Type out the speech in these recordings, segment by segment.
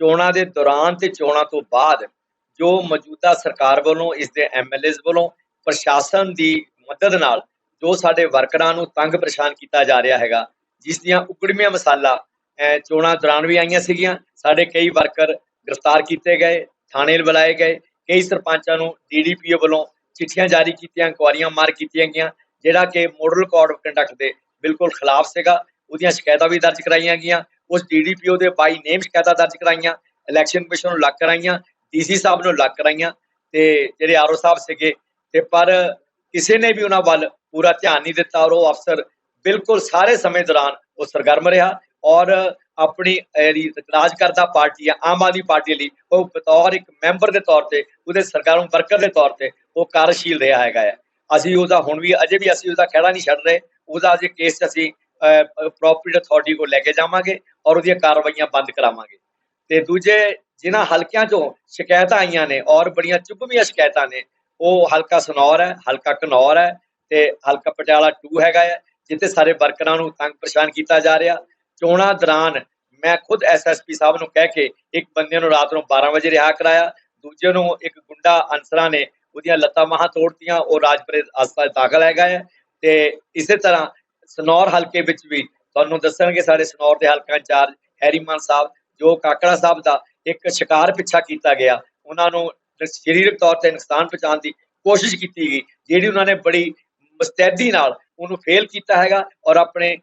ਚੋਣਾਂ ਦੇ ਦੌਰਾਨ ਤੇ ਚੋਣਾਂ ਤੋਂ ਬਾਅਦ ਜੋ ਮੌਜੂਦਾ ਸਰਕਾਰ ਵੱਲੋਂ, ਇਸ ਦੇ ਐਮਐਲਏਜ਼ ਵੱਲੋਂ ਪ੍ਰਸ਼ਾਸਨ ਦੀ ਮਦਦ ਨਾਲ ਜੋ ਸਾਡੇ ਵਰਕਰਾਂ ਨੂੰ ਤੰਗ ਪਰੇਸ਼ਾਨ ਕੀਤਾ ਜਾ ਰਿਹਾ ਹੈਗਾ, ਜਿਸ ਦੀਆਂ ਉਗੜਮੀਆਂ ਮਸਾਲਾ ਚੋਣਾਂ ਦੌਰਾਨ ਵੀ ਆਈਆਂ ਸੀਗੀਆਂ। ਸਾਡੇ ਕਈ ਵਰਕਰ ਗ੍ਰਿਫਤਾਰ ਕੀਤੇ ਗਏ, ਥਾਣੇ ਬੁਲਾਏ ਗਏ। ਕਈ ਸਰਪੰਚਾਂ ਨੂੰ ਡੀਡੀਪੀਓ ਵੱਲੋਂ ਚਿੱਠੀਆਂ ਜਾਰੀ ਕੀਤੀਆਂ ਕੁਆਰੀਆਂ ਮਾਰ ਕੀਤੀਆਂ ਗਈਆਂ, ਜਿਹੜਾ ਕਿ ਮੋਡਲ ਕੋਡ ਆਫ ਕੰਡਕਟ ਦੇ ਬਿਲਕੁਲ ਖਿਲਾਫ ਸੀਗਾ। ਉਹਦੀਆਂ ਸ਼ਿਕਾਇਤਾਂ ਵੀ ਦਰਜ ਕਰਾਈਆਂ ਗਈਆਂ। ਉਸ ਡੀਡੀਪੀਓ ਦੇ ਬਾਈ ਨੇਮ ਸ਼ਿਕਾਇਤਾਂ ਦਰਜ ਕਰਾਈਆਂ ਇਲੈਕਸ਼ਨ ਕਮਿਸ਼ਨ ਨੂੰ ਲੱਗ ਕਰਾਈਆਂ ਡੀਸੀ ਸਾਹਿਬ ਨੂੰ ਲੱਗ ਕਰਾਈਆਂ, ਤੇ ਜਿਹੜੇ ਆਰਓ ਸਾਹਿਬ ਸੀਗੇ, ਤੇ ਪਰ ਕਿਸੇ ਨੇ ਵੀ ਉਹਨਾਂ ਵੱਲ ਪੂਰਾ ਧਿਆਨ ਨਹੀਂ ਦਿੱਤਾ ਔਰ ਉਹ ਅਫਸਰ ਬਿਲਕੁਲ ਸਾਰੇ ਸਮੇਂ ਦੌਰਾਨ ਉਹ ਸਰਗਰਮ ਰਿਹਾ ਔਰ ਆਪਣੀ ਜਿਹੜੀ ਰਾਜ ਕਰਦਾ ਪਾਰਟੀ ਆ, ਆਮ ਆਦਮੀ ਪਾਰਟੀ ਲਈ, ਉਹ ਬਤੌਰ ਇੱਕ ਮੈਂਬਰ ਦੇ ਤੌਰ ਤੇ, ਉਹਦੇ ਸਰਗਰਮ ਵਰਕਰ ਦੇ ਤੌਰ ਤੇ ਉਹ ਕਾਰਜਸ਼ੀਲ ਰਿਹਾ ਹੈਗਾ ਹੈ ਅਸੀਂ ਉਹਦਾ ਹੁਣ ਵੀ, ਅਜੇ ਵੀ ਅਸੀਂ ਉਹਦਾ ਖਹਿੜਾ ਨਹੀਂ ਛੱਡ ਰਹੇ, ਉਹਦਾ ਅਜੇ ਕੇਸ ਅਸੀਂ ਪ੍ਰੋਪਰਟੀ ਅਥਾਰਟੀ ਕੋਲ ਲੈ ਕੇ ਜਾਵਾਂਗੇ ਔਰ ਉਹਦੀਆਂ ਕਾਰਵਾਈਆਂ ਬੰਦ ਕਰਾਵਾਂਗੇ। ਤੇ ਦੂਜੇ, ਜਿਨ੍ਹਾਂ ਹਲਕਿਆਂ ਚੋਂ ਸ਼ਿਕਾਇਤਾਂ ਆਈਆਂ ਨੇ ਔਰ ਬੜੀਆਂ ਚੁੱਭਵੀਆਂ ਸ਼ਿਕਾਇਤਾਂ ਨੇ, ਉਹ ਹਲਕਾ ਸਨੌਰ ਹੈ, ਹਲਕਾ ਘਨੌਰ ਹੈ ਤੇ ਹਲਕਾ ਪਟਿਆਲਾ 2 ਹੈਗਾ ਹੈ, ਜਿੱਥੇ ਸਾਰੇ ਵਰਕਰਾਂ ਨੂੰ ਤੰਗ ਪਰੇਸ਼ਾਨ ਕੀਤਾ ਜਾ ਰਿਹਾ। ਚੋਣਾਂ ਦੌਰਾਨ ਮੈਂ ਖੁਦ ਐਸਐਸਪੀ ਸਾਹਿਬ ਨੂੰ ਕਹਿ ਕੇ ਇੱਕ ਬੰਦੇ ਨੂੰ ਰਾਤ ਨੂੰ 12 ਵਜੇ ਰਿਹਾ ਕਰਾਇਆ, ਦੂਜੇ ਨੂੰ ਇੱਕ ਗੁੰਡਾ ਅਨਸਰਾਂ ਨੇ ਉਹਦੀਆਂ ਲੱਤਾਂ ਮਾਹਾਂ ਤੋੜਤੀਆਂ, ਉਹ ਰਾਜਪੁਰੇ ਹਸਪਤਾਲ ਦਾਖਲ ਹੈਗਾ ਹੈ ਤੇ ਇਸੇ ਤਰ੍ਹਾਂ ਸਨੌਰ ਹਲਕੇ ਵਿੱਚ ਵੀ ਤੁਹਾਨੂੰ ਦੱਸਣਗੇ ਸਾਡੇ ਸਨੌਰ ਦੇ ਹਲਕਾ ਇੰਚਾਰਜ ਹੈਰੀਮਾਨ ਸਾਹਿਬ, ਜੋ ਕਾਕੜਾ ਸਾਹਿਬ ਦਾ ਇੱਕ ਸ਼ਿਕਾਰ ਪਿੱਛਾ ਕੀਤਾ ਗਿਆ, ਉਹਨਾਂ ਨੂੰ ਸਰੀਰਕ ਤੌਰ ਤੇ ਨੁਕਸਾਨ ਪਹੁੰਚਾਉਣ ਦੀ ਕੋਸ਼ਿਸ਼ ਕੀਤੀ ਗਈ, ਜਿਹੜੀ ਉਹਨਾਂ ਨੇ ਬੜੀ ਮੁਸਤੈਦੀ ਨਾਲ ਉਹਨੂੰ ਫੇਲ ਕੀਤਾ ਹੈਗਾ ਔਰ ਆਪਣੇ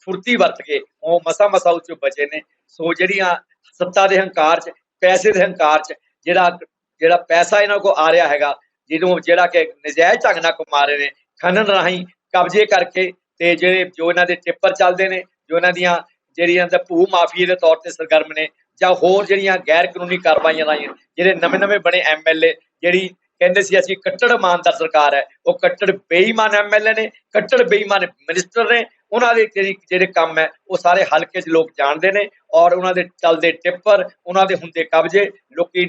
ਫੁਰਤੀ ਵਰਤ ਕੇ ਉਹ ਮਸਾ ਮਸਾ ਉੱਚੋਂ ਬਚੇ ਨੇ। ਸੋ ਜਿਹੜੀਆਂ ਸੱਤਾ ਦੇ ਹੰਕਾਰ 'ਚ, ਪੈਸੇ ਦੇ ਹੰਕਾਰ 'ਚ, ਜਿਹੜਾ ਜਿਹੜਾ ਪੈਸਾ ਇਹਨਾਂ ਕੋ ਆ ਰਿਹਾ ਹੈਗਾ, ਜਿਹਨੂੰ ਜਿਹੜਾ ਕਿ ਨਜਾਇਜ਼ ਢੰਗ ਨਾਲ ਕਮਾ ਰਹੇ ਨੇ, ਖਨਨ ਰਾਹੀਂ ਕਬਜ਼ੇ ਕਰਕੇ ਤੇ ਜਿਹੜੇ ਜੋ ਇਹਨਾਂ ਦੇ ਟਿੱਪਰ ਚੱਲਦੇ ਨੇ, ਜੋ ਇਹਨਾਂ ਦੀਆਂ ਜਿਹੜੀਆਂ ਦਾ ਭੂ ਮਾਫੀਏ ਦੇ ਤੌਰ ਤੇ ਸਰਗਰਮ ਨੇ ਜਾਂ ਹੋਰ ਜਿਹੜੀਆਂ ਗੈਰ ਕਾਨੂੰਨੀ ਕਾਰਵਾਈਆਂ ਲਾਈਆਂ, ਜਿਹੜੇ ਨਵੇਂ-ਨਵੇਂ ਬਣੇ ਐਮਐਲਏ ਜਿਹੜੀ ਕਹਿੰਦੇ ਸੀ ਅਸੀਂ ਕੱਟੜ ਇਮਾਨਦਾਰ ਸਰਕਾਰ ਹੈ, ਉਹ ਕੱਟੜ ਬੇਈਮਾਨ ਐਮਐਲਏ ਨੇ, ਕੱਟੜ ਬੇਈਮਾਨ ਮਿਨਿਸਟਰ ਨੇ, ਉਹਨਾਂ ਦੇ ਜਿਹੜੀ ਜਿਹੜੇ ਕੰਮ ਹੈ, ਉਹ ਸਾਰੇ ਹਲਕੇ 'ਚ ਲੋਕ ਜਾਣਦੇ ਨੇ ਔਰ ਉਹਨਾਂ ਦੇ ਚੱਲਦੇ ਟਿੱਪਰ, ਉਹਨਾਂ ਦੇ ਹੁੰਦੇ ਕਬਜ਼ੇ, ਲੋਕੀ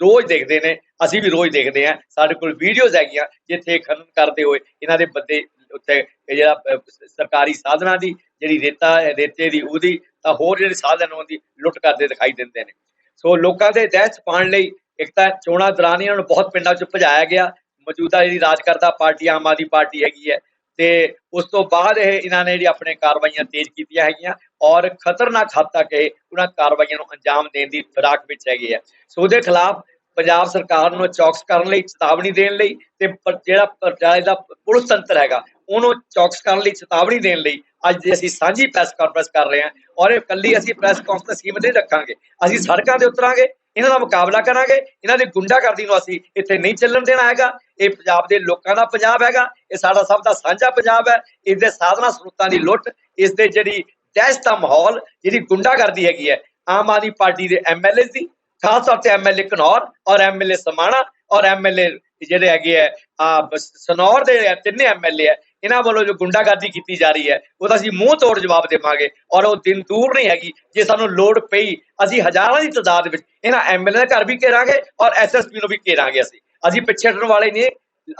ਰੋਜ਼ ਦੇਖਦੇ ਨੇ, ਅਸੀਂ ਵੀ ਰੋਜ਼ ਦੇਖਦੇ ਆ ਸਾਡੇ ਕੋਲ ਵੀਡੀਓਜ਼ ਹੈਗੀਆਂ, ਜਿੱਥੇ ਖਨਨ ਕਰਦੇ ਹੋਏ ਇਹਨਾਂ ਦੇ ਬੰਦੇ ਉੱਤੇ ਇਹ ਜਿਹੜਾ ਸਰਕਾਰੀ ਸਾਧਨਾਂ ਦੀ ਜਿਹੜੀ ਰੇਤਾ, ਰੇਤੇ ਦੀ, ਉਹਦੀ ਤਾਂ ਹੋਰ ਜਿਹੜੇ ਸਾਧਨ ਉਹਦੀ ਲੁੱਟ ਕਰਦੇ ਦਿਖਾਈ ਦਿੰਦੇ ਨੇ। ਸੋ ਲੋਕਾਂ ਦੇ ਦਹਿਸ਼ਤ ਪਾਉਣ ਲਈ ਇੱਕ ਤਾਂ ਚੋਣਾਂ ਦੌਰਾਨ ਇਹਨਾਂ ਨੂੰ ਬਹੁਤ ਪਿੰਡਾਂ 'ਚ ਭਜਾਇਆ ਗਿਆ। ਮੌਜੂਦਾ ਜਿਹੜੀ ਰਾਜ ਕਰਦਾ ਪਾਰਟੀ, ਆਮ ਆਦਮੀ ਪਾਰਟੀ ਹੈਗੀ ਹੈ ਤੇ ਉਸ ਤੋਂ ਬਾਅਦ ਇਹ ਇਹਨਾਂ ਨੇ ਜਿਹੜੀ ਆਪਣੇ ਕਾਰਵਾਈਆਂ ਤੇਜ਼ ਕੀਤੀਆਂ ਹੈਗੀਆਂ ਔਰ ਖਤਰਨਾਕ ਹੱਦ ਤੱਕ ਇਹ ਉਹਨਾਂ ਕਾਰਵਾਈਆਂ ਨੂੰ ਅੰਜਾਮ ਦੇਣ ਦੀ ਫਿਰਾਕ ਵਿੱਚ ਹੈਗੇ ਆ। ਸੋ ਉਹਦੇ ਖਿਲਾਫ ਪੰਜਾਬ ਸਰਕਾਰ ਨੂੰ ਚੌਕਸ ਕਰਨ ਲਈ, ਚੇਤਾਵਨੀ ਦੇਣ ਲਈ ਤੇ ਪ- ਜਿਹੜਾ ਪੁਲਿਸ ਤੰਤਰ ਹੈਗਾ ਉਹਨੂੰ ਚੌਕਸ ਕਰਨ ਲਈ ਚੇਤਾਵਨੀ ਦੇਣ ਲਈ ਅੱਜ ਦੇ ਅਸੀਂ ਸਾਂਝੀ ਪ੍ਰੈਸ ਕਾਨਫਰੰਸ ਕਰ ਰਹੇ ਹਾਂ ਔਰ ਇਹ ਕੱਲੀ ਅਸੀਂ ਪ੍ਰੈਸ ਕਾਨਫਰੰਸ ਸੀਮਤ ਨਹੀਂ ਰੱਖਾਂਗੇ। ਅਸੀਂ ਸੜਕਾਂ ਤੇ ਉਤਰਾਂਗੇ ਇਹਨਾਂ ਦਾ ਮੁਕਾਬਲਾ ਕਰਾਂਗੇ ਇਹਨਾਂ ਦੀ ਗੁੰਡਾਗਰਦੀ ਨੂੰ ਅਸੀਂ ਇੱਥੇ ਨਹੀਂ ਚੱਲਣ ਦੇਣਾ ਹੈਗਾ। ਇਹ ਪੰਜਾਬ ਦੇ ਲੋਕਾਂ ਦਾ ਪੰਜਾਬ ਹੈਗਾ ਇਹ ਸਾਡਾ ਸਭ ਦਾ ਸਾਂਝਾ ਪੰਜਾਬ ਹੈ ਇਸ ਦੇ ਸਾਧਨਾ ਸਰੋਤਾਂ ਦੀ ਲੁੱਟ ਇਸ ਦੇ ਜਿਹੜੀ ਦਹਿਸ਼ਤ ਦਾ ਮਾਹੌਲ ਜਿਹੜੀ ਗੁੰਡਾਗਰਦੀ ਹੈਗੀ ਹੈ ਆਮ ਆਦਮੀ ਪਾਰਟੀ ਦੇ ਐਮਐਲਏ ਦੀ ਖਾਸ ਤੌਰ ਤੇ ਐਮਐਲਏ ਘਨੌਰ ਔਰ ਐਮਐਲਏ ਸਮਾਣਾ ਔਰ ਐਮਐਲਏ ਜਿਹੜੇ ਹੈਗੇ ਆ ਸਨੌਰ ਦੇ ਆ, ਤਿੰਨੇ ਐਮਐਲਏ ਆ ਇਹਨਾਂ ਵੱਲੋਂ ਜੋ ਗੁੰਡਾਗਰਦੀ ਕੀਤੀ ਜਾ ਰਹੀ ਹੈ, ਉਹਦਾ ਅਸੀਂ ਮੂੰਹ ਤੋੜ ਜਵਾਬ ਦੇਵਾਂਗੇ ਔਰ ਉਹ ਦਿਨ ਦੂਰ ਨਹੀਂ ਹੈਗੀ, ਜੇ ਸਾਨੂੰ ਲੋੜ ਪਈ, ਅਸੀਂ ਹਜ਼ਾਰਾਂ ਦੀ ਤਾਦਾਦ ਵਿੱਚ ਇਹਨਾਂ ਐਮਐਲਏ ਦੇ ਘਰ ਵੀ ਘੇਰਾਂਗੇ ਔਰ ਐਸਐਸਪੀ ਨੂੰ ਵੀ ਘੇਰਾਂਗੇ ਅਸੀਂ। ਅਸੀਂ ਪਿੱਛੇ ਹਟਣ ਵਾਲੇ ਨਹੀਂ,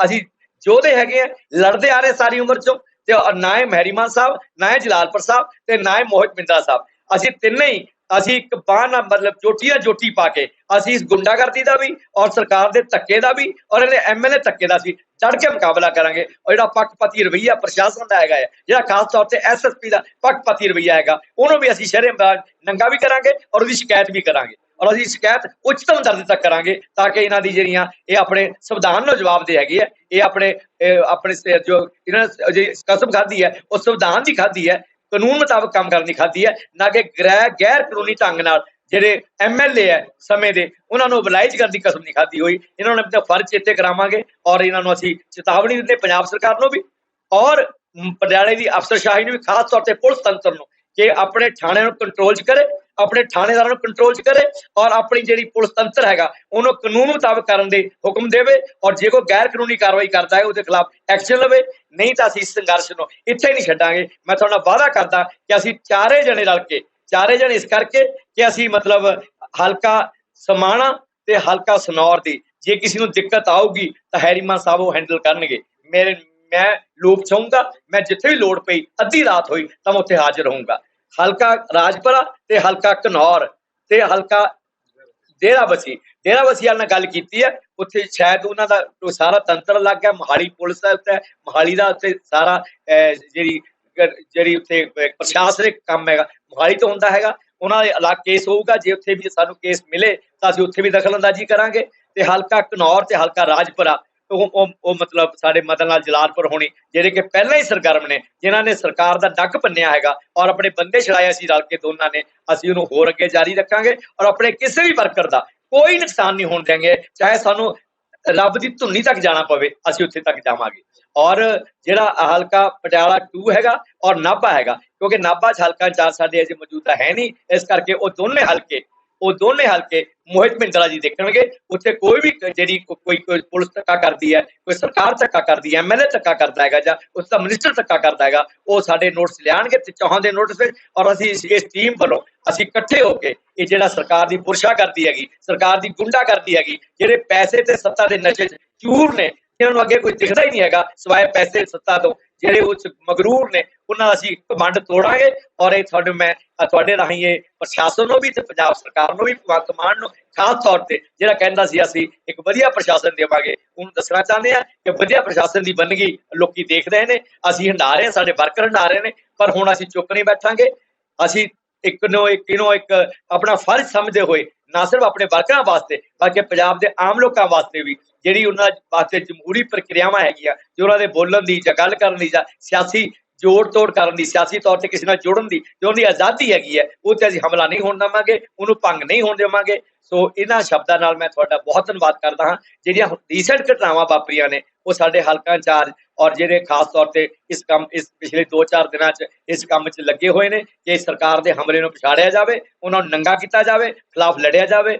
ਅਸੀਂ ਯੋਧੇ ਹੈਗੇ ਆ ਲੜਦੇ ਆ ਰਹੇ ਸਾਰੀ ਉਮਰ ਚੋਂ ਤੇ ਨਾ ਹੈ ਮਹਿਰੀਮਾਨ ਸਾਹਿਬ, ਨਾ ਹੈ ਜਲਾਲਪੁਰ ਸਾਹਿਬ ਤੇ ਨਾ ਮੋਹਿਤ ਬਿੰਦਰਾ ਸਾਹਿਬ। ਅਸੀਂ ਤਿੰਨੇ ਹੀ ਅਸੀਂ ਇੱਕ ਬਾਹ ਨਾਲ ਮਤਲਬ ਜੋਟੀ ਦਾ ਜੋਟੀ ਪਾ ਕੇ ਅਸੀਂ ਇਸ ਗੁੰਡਾਗਰਦੀ ਦਾ ਵੀ ਔਰ ਸਰਕਾਰ ਦੇ ਧੱਕੇ ਦਾ ਵੀ ਔਰ ਇਹਦੇ ਐਮਐਲਏ ਧੱਕੇ ਦਾ ਸੀ ਚੜ ਕੇ ਮੁਕਾਬਲਾ ਕਰਾਂਗੇ ਔਰ ਜਿਹੜਾ ਪੱਖਪਾਤੀ ਰਵਈਆ ਪ੍ਰਸ਼ਾਸਨ ਦਾ ਹੈਗਾ ਹੈ, ਜਿਹੜਾ ਖਾਸ ਤੌਰ ਤੇ ਐਸਐਸਪੀ ਦਾ ਪੱਖਪਾਤੀ ਰਵਈਆ ਹੈਗਾ, ਉਹਨੂੰ ਵੀ ਅਸੀਂ ਸ਼ਹਿਰੇ ਨੰਗਾ ਵੀ ਕਰਾਂਗੇ ਔਰ ਉਹਦੀ ਸ਼ਿਕਾਇਤ ਵੀ ਕਰਾਂਗੇ ਔਰ ਅਸੀਂ ਸ਼ਿਕਾਇਤ ਉੱਚਤਮ ਦਰਜੇ ਤੱਕ ਕਰਾਂਗੇ ਤਾਂ ਕਿ ਇਹਨਾਂ ਦੀ ਜਿਹੜੀਆਂ ਇਹ ਆਪਣੇ ਸੰਵਿਧਾਨ ਨੂੰ ਜਵਾਬ ਦੇ ਹੈਗੇ ਆ ਇਹ ਆਪਣੇ ਆਪਣੇ ਜੋ ਇਹਨਾਂ ਨੇ ਕਸਮ ਖਾਧੀ ਹੈ, ਉਹ ਸੰਵਿਧਾਨ ਦੀ ਖਾਧੀ ਹੈ ਕਾਨੂੰਨ ਮੁਤਾਬਕ ਕੰਮ ਕਰਨ ਦੀ ਖਾਧੀ ਹੈ ਨਾ ਕਿ ਗ੍ਰਹਿ, ਗੈਰ ਕਾਨੂੰਨੀ ਢੰਗ ਨਾਲ ਜਿਹੜੇ ਐਮਐਲਏ ਹੈ ਸਮੇਂ ਦੇ, ਉਹਨਾਂ ਨੂੰ ਬਲਾਈਜ ਕਰਨ ਦੀ ਕਸਮ ਨਹੀਂ ਖਾਧੀ ਹੋਈ। ਇਹਨਾਂ ਨੂੰ ਆਪਣਾ ਫਰਜ਼ ਚੇਤੇ ਕਰਾਵਾਂਗੇ ਔਰ ਇਹਨਾਂ ਨੂੰ ਅਸੀਂ ਚੇਤਾਵਨੀ ਦਿੰਦੇ ਪੰਜਾਬ ਸਰਕਾਰ ਨੂੰ ਵੀ। ਔਰ ਪਟਿਆਲੇ ਦੀ ਅਫਸਰਸ਼ਾਹੀ ਨੂੰ ਵੀ ਖਾਸ ਤੌਰ ਤੇ ਪੁਲਿਸ ਤੰਤਰ ਨੂੰ ਕਿ ਆਪਣੇ ਥਾਣੇ ਨੂੰ ਕੰਟਰੋਲ 'ਚ ਕਰੇ। ਆਪਣੇ ਥਾਣੇਦਾਰਾਂ ਨੂੰ ਕੰਟਰੋਲ 'ਚ ਕਰੇ ਔਰ ਆਪਣੀ ਜਿਹੜੀ ਪੁਲਿਸ ਤੰਤਰ ਹੈਗਾ, ਉਹਨੂੰ ਕਾਨੂੰਨ ਮੁਤਾਬਕ ਕਰਨ ਦੇ ਹੁਕਮ ਦੇਵੇ ਔਰ ਜੇ ਕੋਈ ਗੈਰ ਕਾਨੂੰਨੀ ਕਾਰਵਾਈ ਕਰਦਾ ਹੈ, ਉਹਦੇ ਖਿਲਾਫ ਐਕਸ਼ਨ ਲਵੇ। ਨਹੀਂ ਤਾਂ ਅਸੀਂ ਸੰਘਰਸ਼ ਨੂੰ ਇੱਥੇ ਨਹੀਂ ਛੱਡਾਂਗੇ। ਮੈਂ ਤੁਹਾਡਾ ਵਾਅਦਾ ਕਰਦਾ ਕਿ ਅਸੀਂ ਚਾਰੇ ਜਣੇ ਰਲ ਕੇ, ਚਾਰੇ ਜਣੇ ਇਸ ਕਰਕੇ ਕਿ ਅਸੀਂ ਮਤਲਬ ਹਲਕਾ ਸਮਾਣਾ ਤੇ ਹਲਕਾ ਸਨੌਰ ਦੀ, ਜੇ ਕਿਸੇ ਨੂੰ ਦਿੱਕਤ ਆਊਗੀ ਤਾਂ ਹੈਰੀਮਾਨ ਸਾਹਿਬ ਉਹ ਹੈਂਡਲ ਕਰਨਗੇ। ਮੇਰੇ, ਮੈਂ ਲੋਕ ਚਾਹੂੰਗਾ ਮੈਂ ਜਿੱਥੇ ਵੀ ਲੋੜ ਪਈ, ਅੱਧੀ ਰਾਤ ਹੋਈ ਤਾਂ ਮੈਂ ਉੱਥੇ ਹਾਜ਼ਰ ਰਹੂੰਗਾ ਹਲਕਾ ਰਾਜਪੁਰਾ ਤੇ ਹਲਕਾ ਘਨੌਰ ਤੇ ਹਲਕਾ ਡੇਰਾ ਬਸੀ ਡੇਰਾ ਨਾਲ ਗੱਲ ਕੀਤੀ ਹੈ ਉੱਥੇ ਸ਼ਾਇਦ ਉਹਨਾਂ ਦਾ ਸਾਰਾ ਤੰਤਰ ਲੱਗ ਗਿਆ ਮੋਹਾਲੀ ਪੁਲਿਸ ਦਾ ਉੱਤੇ ਮੋਹਾਲੀ ਦਾ ਉੱਤੇ ਸਾਰਾ ਅਹ, ਜਿਹੜੀ ਜਿਹੜੀ ਉੱਥੇ ਪ੍ਰਸ਼ਾਸਨਿਕ ਕੰਮ ਹੈਗਾ ਮੋਹਾਲੀ ਤੋਂ ਹੁੰਦਾ ਹੈਗਾ। ਉਹਨਾਂ ਦੇ ਅਲੱਗ ਕੇਸ ਹੋਊਗਾ ਜੇ ਉੱਥੇ ਵੀ ਸਾਨੂੰ ਕੇਸ ਮਿਲੇ ਤਾਂ ਅਸੀਂ ਉੱਥੇ ਵੀ ਦਖਲ ਅੰਦਾਜ਼ੀ ਕਰਾਂਗੇ। ਤੇ ਹਲਕਾ ਘਨੌਰ ਤੇ ਹਲਕਾ ਰਾਜਪੁਰਾ ਉਹ ਉਹ ਮਤਲਬ ਸਾਡੇ ਮਦਨ ਲਾਲ ਜਲਾਲਪੁਰ ਹੋਣੀ, ਜਿਹੜੇ ਕਿ ਪਹਿਲਾਂ ਹੀ ਸਰਗਰਮ ਨੇ, ਜਿਨ੍ਹਾਂ ਨੇ ਸਰਕਾਰ ਦਾ ਡੱਕ ਪੰਨਿਆ ਹੈਗਾ ਔਰ ਆਪਣੇ ਬੰਦੇ ਛੜਾਏ ਸੀ ਰਲ ਕੇ ਦੋਨਾਂ ਨੇ, ਅਸੀਂ ਉਹਨੂੰ ਹੋਰ ਅੱਗੇ ਜਾਰੀ ਰੱਖਾਂਗੇ ਔਰ ਆਪਣੇ ਕਿਸੇ ਵੀ ਵਰਕਰ ਦਾ ਕੋਈ ਨੁਕਸਾਨ ਨਹੀਂ ਹੋਣ ਦੇਵਾਂਗੇ ਚਾਹੇ ਸਾਨੂੰ ਰੱਬ ਦੀ ਧੁੰਨੀ ਤੱਕ ਜਾਣਾ ਪਵੇ, ਅਸੀਂ ਉੱਥੇ ਤੱਕ ਜਾਵਾਂਗੇ। ਔਰ ਜਿਹੜਾ ਹਲਕਾ ਪਟਿਆਲਾ 2 ਹੈਗਾ ਔਰ ਨਾਭਾ ਹੈਗਾ, ਕਿਉਂਕਿ ਨਾਭਾ ਹਲਕਾ ਇੰਚਾਰਜ ਸਾਡੇ ਅਜੇ ਮੌਜੂਦਾ ਹੈ ਨਹੀਂ, ਇਸ ਕਰਕੇ ਉਹ ਦੋਨੇ ਹਲਕੇ, ਉਹ ਦੋਨੇ ਹਲਕੇ ਮੋਹਿਤ ਮਿੰਦਰਾ ਜੀ ਦੇਖਣਗੇ, ਉੱਥੇ ਕੋਈ ਵੀ ਜਿਹੜੀ ਕੋਈ ਕੋਈ ਪੁਲਿਸ ਧੱਕਾ ਕਰਦੀ ਹੈ, ਕੋਈ ਸਰਕਾਰ ਧੱਕਾ ਕਰਦੀ ਹੈ ਐਮਐਲਏ ਧੱਕਾ ਕਰਦਾ ਹੈਗਾ ਜਾਂ ਉਸ ਦਾ ਮਿਨਿਸਟਰ ਧੱਕਾ ਕਰਦਾ ਹੈਗਾ, ਉਹ ਸਾਡੇ ਨੋਟਿਸ ਲਿਆਣਗੇ ਤੇ ਚੌਹਾਂ ਦੇ ਨੋਟਿਸ ਵਿੱਚ ਔਰ ਅਸੀਂ ਇਸ- ਟੀਮ ਵੱਲੋਂ ਅਸੀਂ ਇਕੱਠੇ ਹੋ ਕੇ ਇਹ ਜਿਹੜਾ ਸਰਕਾਰ ਦੀ ਪੁਰਸ਼ਾ ਕਰਦੀ ਹੈਗੀ, ਸਰਕਾਰ ਦੀ ਗੁੰਡਾ ਕਰਦੀ ਹੈਗੀ, ਜਿਹੜੇ ਪੈਸੇ ਤੇ ਸੱਤਾ ਦੇ ਨਸ਼ੇ 'ਚ ਚੂਰ ਨੇ ਜਿਹਨਾਂ ਨੂੰ ਅੱਗੇ ਕੋਈ ਦਿਖਦਾ ਹੀ ਨਹੀਂ ਹੈਗਾ ਸਿਵਾਏ ਪੈਸੇ ਸੱਤਾ ਤੋਂ, ਜਿਹੜੇ ਉਸ ਮਗਰੂਰ ਨੇ, ਉਹਨਾਂ ਦਾ ਅਸੀਂ ਕਮੰਡ ਤੋੜਾਂਗੇ ਔਰ ਇਹ ਤੁਹਾਡੇ ਮੈਂ ਤੁਹਾਡੇ ਰਾਹੀਂ ਇਹ ਪ੍ਰਸ਼ਾਸਨ ਨੂੰ ਵੀ ਤੇ ਪੰਜਾਬ ਸਰਕਾਰ ਨੂੰ ਵੀ, ਭਗਵੰਤ ਮਾਨ ਨੂੰ ਖਾਸ ਤੌਰ ਤੇ ਜਿਹੜਾ ਕਹਿੰਦਾ ਸੀ ਅਸੀਂ ਇੱਕ ਵਧੀਆ ਪ੍ਰਸ਼ਾਸਨ ਦੇਵਾਂਗੇ, ਉਹਨੂੰ ਦੱਸਣਾ ਚਾਹੁੰਦੇ ਆ ਕਿ ਵਧੀਆ ਪ੍ਰਸ਼ਾਸਨ ਦੀ ਬੰਦਗੀ ਲੋਕੀ ਦੇਖ ਰਹੇ ਨੇ, ਅਸੀਂ ਹੰਡਾ ਰਹੇ ਹਾਂ, ਸਾਡੇ ਵਰਕਰ ਹੰਡਾ ਰਹੇ ਨੇ, ਪਰ ਹੁਣ ਅਸੀਂ ਚੁੱਪ ਨਹੀਂ ਬੈਠਾਂਗੇ, ਅਸੀਂ ਇੱਕ ਨੂੰ ਇੱਕ ਨੂੰ ਇੱਕ ਆਪਣਾ ਫਰਜ਼ ਸਮਝਦੇ ਹੋਏ ਨਾ ਸਿਰਫ ਆਪਣੇ ਵਰਕਰਾਂ ਵਾਸਤੇ ਬਲਕਿ ਪੰਜਾਬ ਦੇ ਆਮ ਲੋਕਾਂ ਵਾਸਤੇ ਵੀ, ਜਿਹੜੀ ਉਹਨਾਂ ਵਾਸਤੇ ਜਮਹੂਰੀ ਪ੍ਰਕਿਰਿਆਵਾਂ ਹੈਗੀਆਂ, ਜੋ ਉਹਨਾਂ ਦੇ ਬੋਲਣ ਦੀ ਜਾਂ ਗੱਲ ਕਰਨ ਦੀ ਜਾਂ ਸਿਆਸੀ ਜੋੜ ਤੋੜ ਕਰਨ ਦੀ, ਸਿਆਸੀ ਤੌਰ ਤੇ ਕਿਸੇ ਨਾਲ ਜੁੜਨ ਦੀ, ਜੋ ਉਹਦੀ ਆਜ਼ਾਦੀ ਹੈਗੀ ਹੈ, ਉਹ ਤੇ ਅਸੀਂ ਹਮਲਾ ਨਹੀਂ ਹੋਣ ਦੇਵਾਂਗੇ, ਉਹਨੂੰ ਭੰਗ ਨਹੀਂ ਹੋਣ ਦੇਵਾਂਗੇ। ਸੋ ਇਹਨਾਂ ਸ਼ਬਦਾਂ ਨਾਲ ਮੈਂ ਤੁਹਾਡਾ ਬਹੁਤ ਧੰਨਵਾਦ ਕਰਦਾ ਹਾਂ, ਜਿਹੜੀਆਂ ਰੀਸੈਂਟ ਘਟਨਾਵਾਂ ਵਾਪਰੀਆਂ ਨੇ ਉਹ ਸਾਡੇ ਹਲਕਾ ਇੰਚਾਰਜ ਔਰ ਜਿਹੜੇ ਖਾਸ ਤੌਰ ਤੇ ਇਸ ਕੰਮ, ਇਸ ਪਿਛਲੇ 2-4 ਦਿਨਾਂ 'ਚ ਇਸ ਕੰਮ 'ਚ ਲੱਗੇ ਹੋਏ ਨੇ ਕਿ ਸਰਕਾਰ ਦੇ ਹਮਲੇ ਨੂੰ ਪਛਾੜਿਆ ਜਾਵੇ, ਉਹਨਾਂ ਨੂੰ ਨੰਗਾ ਕੀਤਾ ਜਾਵੇ, ਖਿਲਾਫ ਲੜਿਆ ਜਾਵੇ।